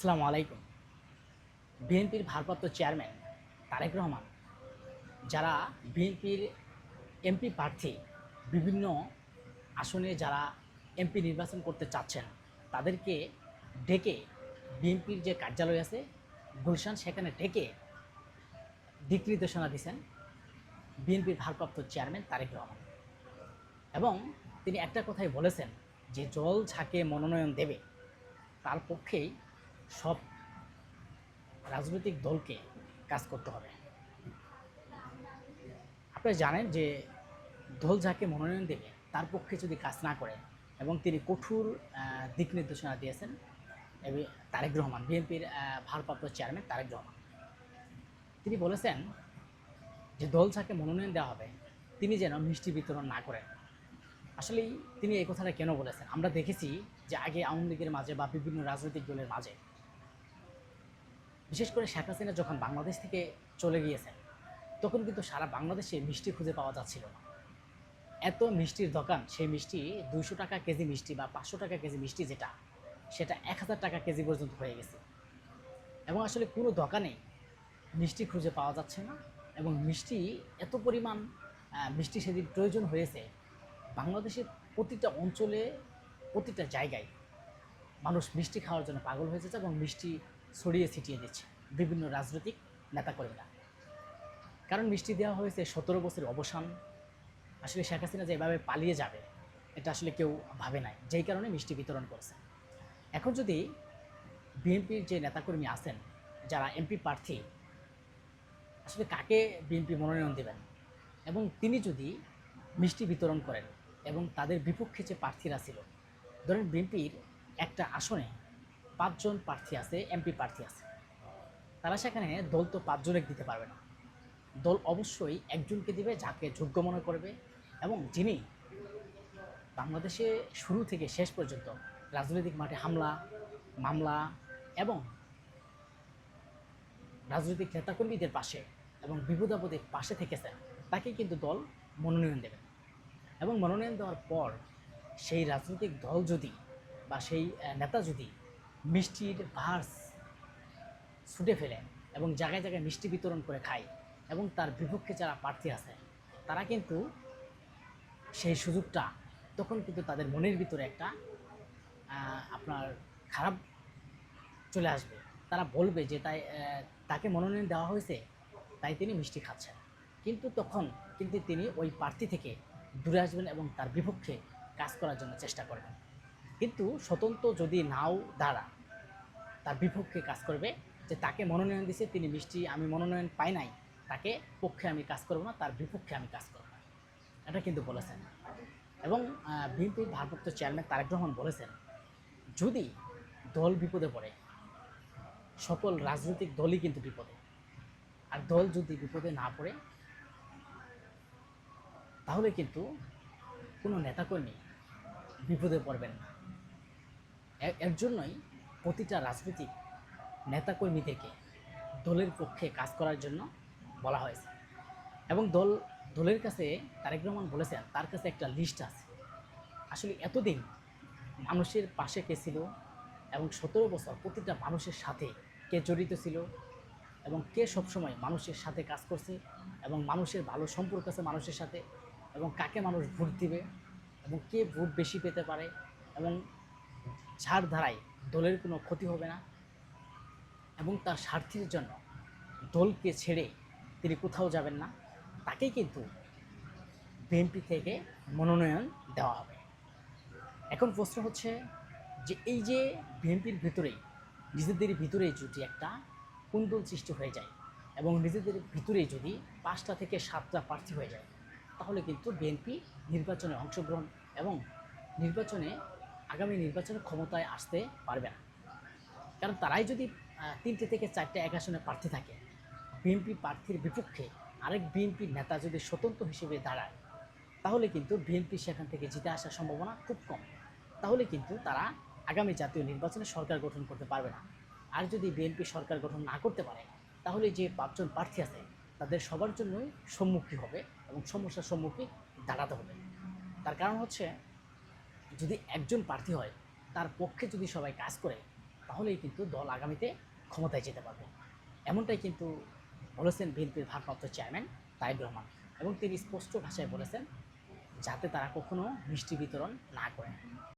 আসসালামু আলাইকুম। বিএনপির ভারপ্রাপ্ত চেয়ারম্যান তারেক রহমান, যারা বিএনপির এমপি প্রার্থী, বিভিন্ন আসনে যারা এমপি নির্বাচন করতে চাচ্ছেন, তাদেরকে ডেকে বিএনপির যে কার্যালয় আছে, গুলশান সেখানে ডেকে দিক নির্দেশনা দিয়েছেন বিএনপির ভারপ্রাপ্ত চেয়ারম্যান তারেক রহমান। এবং তিনি একটা কথাই বলেছেন যে, জল ঝাঁকে মনোনয়ন দেবে, তার পক্ষেই সব রাজনৈতিক দলকে কাজ করতে হবে। আপনারা জানেন যে দল যাকে মনোনয়ন দেবে, তার পক্ষে যদি কাজ না করে এবং তিনি কঠোর দিক নির্দেশনা দিয়েছেন তারেক রহমান, বিএনপির ভারপ্রাপ্ত চেয়ারম্যান তারেক রহমান। তিনি বলেছেন যে দল যাকে মনোনয়ন দেওয়া হবে, তিনি যেন মিষ্টি বিতরণ না করেন। আসলেই তিনি এই কথাটা কেন বলেছেন? আমরা দেখেছি যে আগে আওয়ামী লীগের মাঝে বা বিভিন্ন রাজনৈতিক দলের মাঝে বিশেষ করে শেখ হাসিনা যখন বাংলাদেশ থেকে চলে গিয়েছেন, তখন কিন্তু সারা বাংলাদেশে মিষ্টি খুঁজে পাওয়া যাচ্ছিল না। এত মিষ্টির দোকান, সেই মিষ্টি দুইশো টাকা কেজি মিষ্টি বা পাঁচশো টাকা কেজি মিষ্টি যেটা, সেটা এক হাজার টাকা কেজি পর্যন্ত হয়ে গেছে। এবং আসলে কোনো দোকানেই মিষ্টি খুঁজে পাওয়া যাচ্ছে না এবং মিষ্টি এত পরিমাণ মিষ্টি সেদিন প্রয়োজন হয়েছে। বাংলাদেশের প্রতিটা অঞ্চলে, প্রতিটা জায়গায় মানুষ মিষ্টি খাওয়ার জন্য পাগল হয়ে যাচ্ছে এবং মিষ্টি ছড়িয়ে ছিটিয়ে দিচ্ছে বিভিন্ন রাজনৈতিক নেতাকর্মীরা। কারণ মিষ্টি দেওয়া হয়েছে সতেরো বছরের অবসান। আসলে শেখ হাসিনা যে এভাবে পালিয়ে যাবে, এটা আসলে কেউ ভাবে নাই। যেই কারণে মিষ্টি বিতরণ করেছে এখন যদি বিএনপির যে নেতাকর্মী আছেন, যারা এমপি প্রার্থী, আসলে কাকে বিএনপি মনোনয়ন দেবেন? এবং তিনি যদি মিষ্টি বিতরণ করেন এবং তাদের বিপক্ষে যে প্রার্থীরা ছিল, ধরেন বিএনপির একটা আসনে পাঁচজন প্রার্থী আছে, এমপি প্রার্থী আছে। তারা সেখানে দল তো পাঁচজনে দিতে পারবে না। দল অবশ্যই একজনকে দিবে যাকে যোগ্য মনে করবে এবং যিনি বাংলাদেশে শুরু থেকে শেষ পর্যন্ত রাজনৈতিক মাঠে হামলা, মামলা এবং রাজনৈতিক নেতাকর্মীদের পাশে এবং বিপদাপদের পাশে থেকেছেন, তাকে কিন্তু দল মনোনয়ন দেবে। এবং মনোনয়ন দেওয়ার পর সেই রাজনৈতিক দল যদি বা সেই নেতা যদি মিষ্টির ভার্স ছুটে ফেলে এবং জায়গায় জায়গায় মিষ্টি বিতরণ করে খায় এবং তার বিপক্ষে যারা প্রার্থী আছে, তারা কিন্তু সেই সুযোগটা, তখন কিন্তু তাদের মনের ভিতরে একটা আপনার খারাপ চলে আসবে। তারা বলবে যে তাই তাকে মনোনয়ন দেওয়া হয়েছে, তাই তিনি মিষ্টি খাচ্ছেন। কিন্তু তখন কিন্তু তিনি ওই প্রার্থী থেকে দূরে আসবেন এবং তার বিপক্ষে কাজ করার জন্য চেষ্টা করবেন। কিন্তু স্বতন্ত্র যদি নাও দাঁড়া তার বিপক্ষে কাজ করবে, যে তাকে মনোনয়ন দিছে, তিনি মিষ্টি, আমি মনোনয়ন পাই নাই, তাকে পক্ষে আমি কাজ করব না, তার বিপক্ষে আমি কাজ করব এটা কিন্তু বলেছেন। এবং বিএনপির ভারপ্রাপ্ত চেয়ারম্যান তারেক রহমান বলেছেন, যদি দল বিপদে পড়ে, সকল রাজনৈতিক দলই কিন্তু বিপদে। আর দল যদি বিপদে না পড়ে, তাহলে কিন্তু কোনো নেতাকর্মী বিপদে পড়বেন না। এর জন্যই প্রতিটা রাজনৈতিক নেতাকর্মীদেরকে দলের পক্ষে কাজ করার জন্য বলা হয়েছে। এবং দল, দলের কাছে তারেক রহমান বলেছেন, তার কাছে একটা লিস্ট আছে। আসলে এতদিন মানুষের পাশে কে ছিল এবং সতেরো বছর প্রতিটা মানুষের সাথে কে জড়িত ছিল এবং কে সবসময় মানুষের সাথে কাজ করছে এবং মানুষের ভালো সম্পর্ক আছে মানুষের সাথে এবং কাকে মানুষ ভোট দিবে এবং কে ভোট বেশি পেতে পারে এবং যার ধারায় দলের কোনো ক্ষতি হবে না এবং তার স্বার্থের জন্য দলকে ছেড়ে তিনি কোথাও যাবেন না। তাকে কিন্তু বিএনপি থেকে মনোনয়ন দেওয়া হবে। এখন প্রশ্ন হচ্ছে যে এই যে বিএনপির ভিতরেই, নিজেদের ভিতরেই যদি একটা কুন্দল সৃষ্টি হয়ে যায় এবং নিজেদের ভিতরে যদি পাঁচটা থেকে সাতটা প্রার্থী হয়ে যায়, তাহলে কিন্তু বিএনপি নির্বাচনে অংশগ্রহণ এবং নির্বাচনে আগামী নির্বাচনে ক্ষমতায় আসতে পারবে না। কারণ তারাই যদি তিনটে থেকে চারটে এক আসনে প্রার্থী থাকে, বিএনপি প্রার্থীর বিপক্ষে আরেক বিএনপি নেতা যদি স্বতন্ত্র হিসেবে দাঁড়ায়, তাহলে কিন্তু বিএনপি সেখান থেকে জিতে আসার সম্ভাবনা খুব কম। তাহলে কিন্তু তারা আগামী জাতীয় নির্বাচনে সরকার গঠন করতে পারবে না। আর যদি বিএনপি সরকার গঠন না করতে পারে, তাহলে যে পাঁচজন প্রার্থী আছে, তাদের সবার জন্যই সম্মুখীন হবে এবং সমস্যার সম্মুখীন দাঁড়াতে হবে। তার কারণ হচ্ছে যদি একজন প্রার্থী হয়, তার পক্ষে যদি সবাই কাজ করে, তাহলেই কিন্তু দল আগামীতে ক্ষমতায় যেতে পারবে। এমনটাই কিন্তু বলেছেন বিএনপির ভারপ্রাপ্ত চেয়ারম্যান তাইব রহমান এবং তিনি স্পষ্ট ভাষায় বলেছেন, যাতে তারা কখনো মিষ্টি বিতরণ না করে।